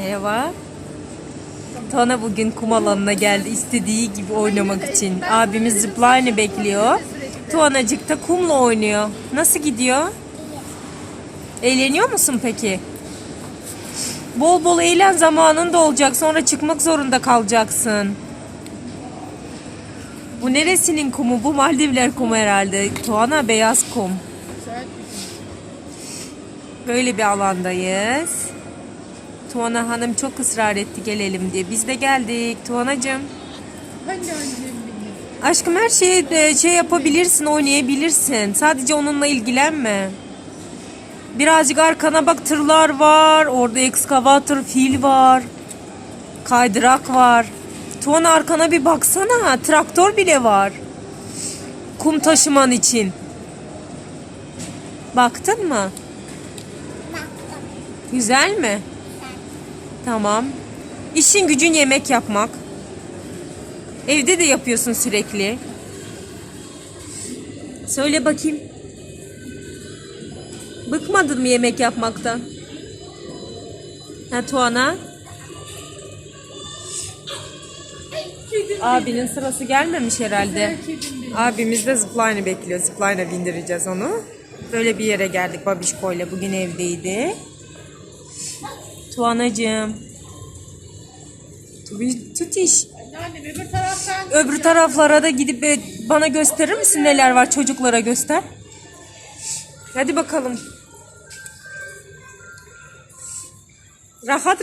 Merhaba. Tuana bugün kum alanına geldi istediği gibi oynamak için. Abimiz zipline bekliyor. Tuanacık da kumla oynuyor. Nasıl gidiyor? Eğleniyor musun peki? Bol bol eğlen zamanın da olacak. Sonra çıkmak zorunda kalacaksın. Bu neresinin kumu? Bu Maldivler kumu herhalde. Tuana beyaz kum. Böyle bir alandayız. Tuana Hanım çok ısrar etti gelelim diye. Biz de geldik Tuanacığım. Hani annem benim? Aşkım her şeyi de şey yapabilirsin, oynayabilirsin. Sadece onunla ilgilenme. Birazcık arkana bak tırlar var. Orada ekskavator, fil var. Kaydırak var. Tuana arkana bir baksana. Traktör bile var. Kum taşıman için. Baktın mı? Güzel mi? Tamam. İşin gücün yemek yapmak. Evde de yapıyorsun sürekli. Söyle bakayım. Bıkmadın mı yemek yapmaktan? Ha Tuana? Abinin sırası gelmemiş herhalde. Abimiz de zipline bekliyor. Zipline'a bindireceğiz onu. Böyle bir yere geldik Babişko ile. Bugün evdeydi. Tuanacığım. Tutiş. Annem öbür taraftan Öbür taraflara da gidip bana gösterir misin neler var çocuklara göster. Hadi bakalım. Rahat rahat.